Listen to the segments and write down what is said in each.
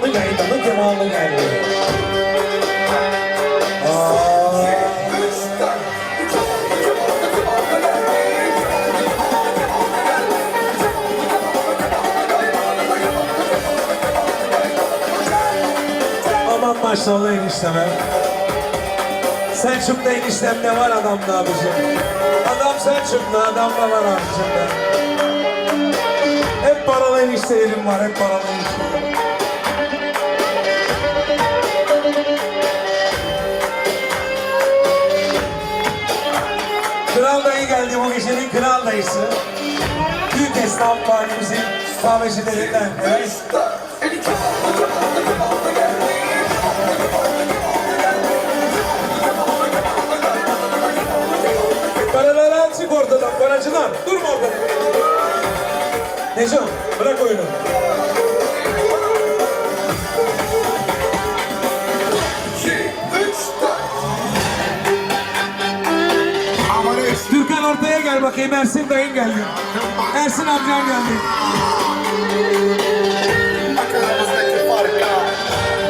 Canlı yayında mı devamı geldi. Aa, Aman maşallah enişteme. Selçuk'ta eniştem ne var adamda abicim. Adam Selçuk'ta adam da var abicim be. Hep paralı eniştelerim var hep paralı eniştelerim. Kral dayı geldi bu gecenin kral dayısı. Büyük esnaf mahallemizin kahvecilerinden. Evet. Paraları al çık ortadan paracılar. Durma orada. Neco bırak oyunu. Gel bakayım Ersin dayın geldi. Ersin amcan geldi. Aramızdaki farka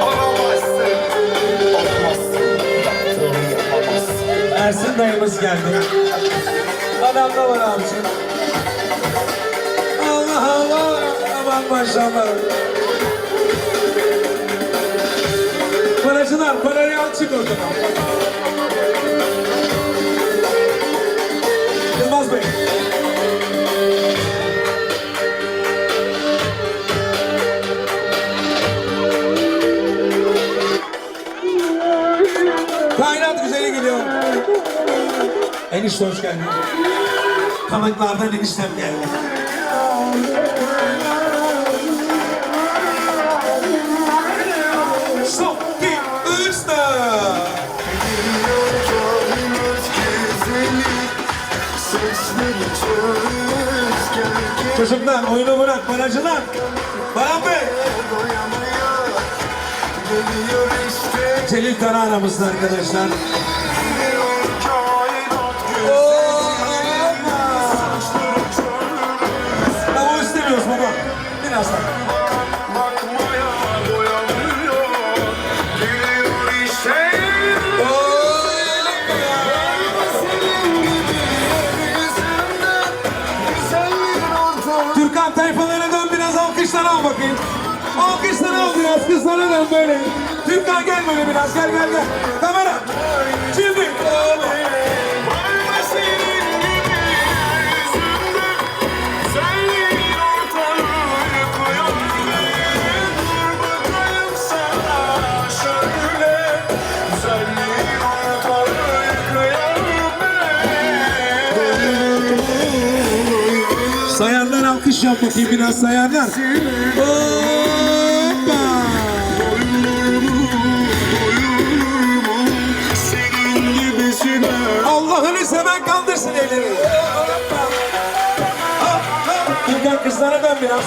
alamazsın. Olamazsın. Yaptığını yapamazsın. Ersin dayımız geldi. Adam da var abicim. Allah Allah. Aman maşallah. Paracılar parayı al çık oradan. Kainat güzeli geliyor. Enişte hoş geldin. Kanıklardan eniştem geldi. Çocuklar oyunu bırak, paracılar. Baran Bey. Celil Kara aramızda arkadaşlar. O istemiyoruz baba. Birazdan. Türkan tayfalarına dön biraz alkışlar al bakayım. Alkışlar al biraz kızlara dön böyle. Türkan gel böyle biraz gel gel gel. Kamera. Şimdi. Alkış yap bakayım biraz sayanlar. Hoppa. Allah'ını seven kaldırsın elleri. Türkan kızlara dön biraz.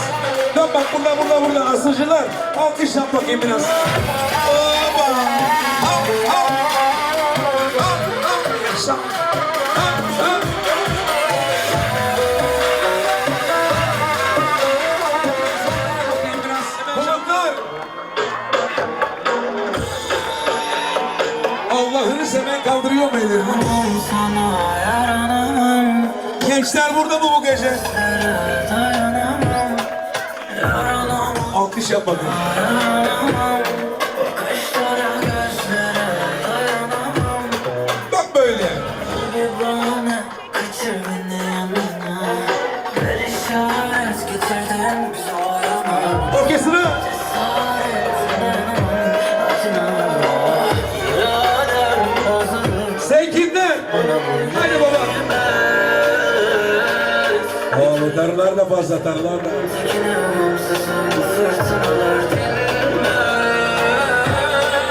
Dön bak burada burada burada asıcılar. Alkış yap bakayım biraz. Hoppa. Hop, hop. Hop, hop. Yaşa. Allah'ını seven kaldırıyor mu ellerini? Gençler burada mı bu gece? Alkış yap Oğlum tarılar da fazla tarılar da.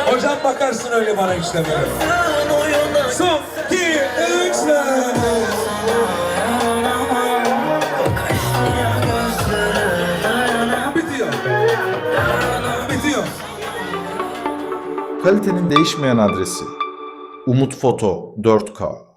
Hocam bakarsın öyle bana işte böyle. Son, iki, üç. Bitiyor. Kalitenin değişmeyen adresi. Umut Foto 4K